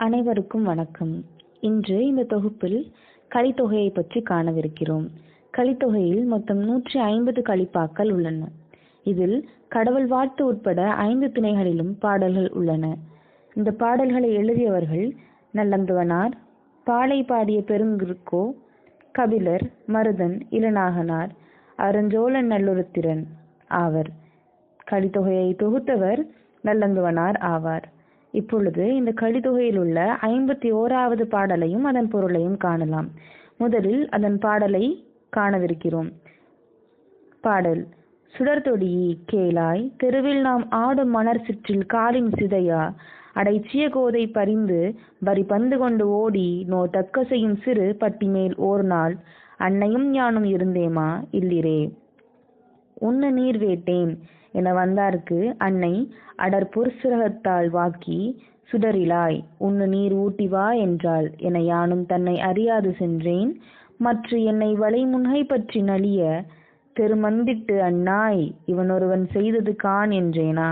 அனைவருக்கும் வணக்கம். இன்று இந்த தொகுப்பில் கலித்தொகையை பற்றி காணவிருக்கிறோம். கலித்தொகையில் மொத்தம் நூற்றி ஐம்பது கலிப்பாக்கள் உள்ளன. இதில் கடவுள் வாழ்த்து உட்பட ஐந்து திணைகளிலும் பாடல்கள் உள்ளன. இந்த பாடல்களை எழுதியவர்கள் நல்லந்துவனார் பாலை பாடிய பெருங்குருக்கோ கபிலர் மருதன் இளநாகனார் அருஞ்சோழன் நல்லுருத்திரன் ஆவர். கலித்தொகையை தொகுத்தவர் நல்லந்துவனார் ஆவார். இப்பொழுது இந்த கலித்தொகையில் உள்ள ஐம்பத்தி ஓராவது பாடலையும் அதன் பொருளையும் காணலாம். முதலில் அதன் பாடலை காணவிருக்கிறோம். பாடல் சுடர்தொடியி கேளாய் தெருவில் நாம் ஆடும் மணர் சிற்றில் காலின் சிதையா அடைச்சிய கோதை பறிந்து வரி பந்து கொண்டு ஓடி நோ தக்க செய்யும் சிறு பட்டி மேல் ஓர் நாள் அன்னையும் ஞானும் இருந்தேமா இல்லிரே? உன்ன நீர் வேட்டேன் என வந்தார்க்கு அன்னை அடர் பொற்சிரகத்தால் வாக்கி சுடரிலாய் உன்னு நீர் ஊட்டி வா என்றாள். என யானும் தன்னை அறியாது சென்றேன். மற்ற என்னை வளைமுன்கை பற்றி நலிய தெருமந்திட்டு அண்ணாய் இவனொருவன் செய்தது கான் என்றேனா?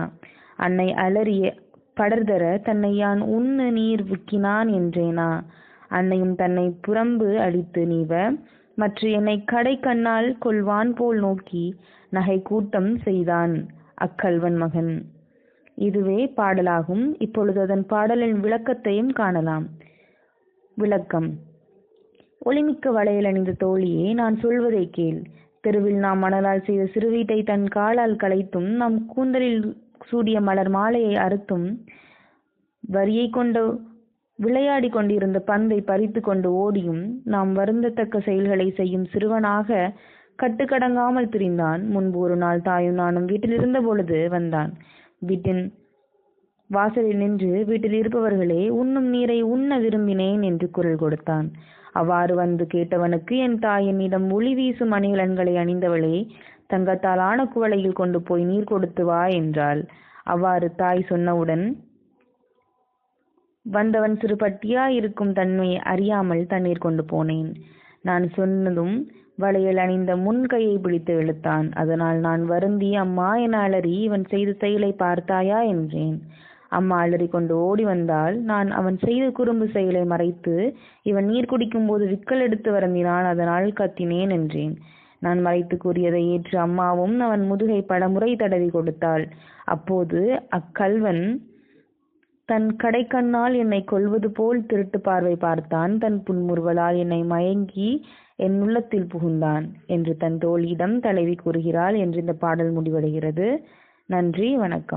அன்னை அலறிய படர்தர தன்னை யான் உண்ணு நீர் விக்கினான் என்றேனா? அன்னையும் தன்னை புறம்பு அடித்து நீவ மற்ற என்னை கடை கண்ணால் கொள்வான் போல் நோக்கி நகை கூட்டம் செய்தான் அக்கல்வன் மகன். இதுவே பாடலாகும். இப்பொழுது அதன் பாடலின் விளக்கத்தையும் காணலாம். விளக்கம். ஒளிமிக்க வளையல் அணிந்த தோழியே நான் சொல்வதை கேள். தெருவில் நாம் மணலால் செய்த சிறுவீட்டை தன் காலால் களைத்தும் நம் கூந்தலில் சூடிய மலர் மாலையை அறுத்தும் வரியை கொண்டு விளையாடி கொண்டிருந்த பந்தை பறித்து கொண்டு ஓடியும் நாம் வருந்தத்தக்க செயல்களை செய்யும் சிறுவனாக கட்டுக்கடங்காமல் திரிந்தான். முன்பு ஒரு நாள் தாயும் நானும் வீட்டில் இருந்த பொழுது வந்தான். வீட்டின் வாசலில் நின்று வீட்டில் இருப்பவர்களே உண்ணும் நீரை உண்ண விரும்பினேன் என்று குரல் கொடுத்தான். அவ்வாறு வந்து கேட்டவனுக்கு என் தாய் என்னிடம் ஒளி வீசும் அணிகலன்களை அணிந்தவளே தங்கத்தால் ஆன குவளையில் கொண்டு போய் நீர் கொடுத்து வா என்றாள். அவ்வாறு தாய் சொன்னவுடன் வந்தவன் சிறு பட்டியா இருக்கும் தன்மையை அறியாமல் தண்ணீர் கொண்டு போனேன். நான் சொன்னதும் வளையல் அணிந்த முன் கையை பிடித்து இழுத்தான். அதனால் நான் வருந்தி அம்மா என அலறி இவன் செய்த செயலை பார்த்தாயா? என்றேன். அம்மா அலறி கொண்டு ஓடி வந்தால் நான் அவன் செய்த குறும்பு செயலை மறைத்து இவன் நீர் குடிக்கும் போது விக்கல் எடுத்து வருந்தினான் அதனால் கத்தினேன் என்றேன். நான் மறைத்து கூறியதை ஏற்று அம்மாவும் அவன் முதுகை பலமுறை தடவி கொடுத்தாள். அப்போது அக்கல்வன் தன் கடைக்கண்ணால் என்னை கொல்வது போல் திருட்டு பார்வை பார்த்தான். தன் புன்முறுவலால் என்னை மயங்கி என் உள்ளத்தில் புகுந்தான் என்று தன் தோழியிடம் தலைவி கூறுகிறாள் என்று இந்த பாடல் முடிவடைகிறது. நன்றி வணக்கம்.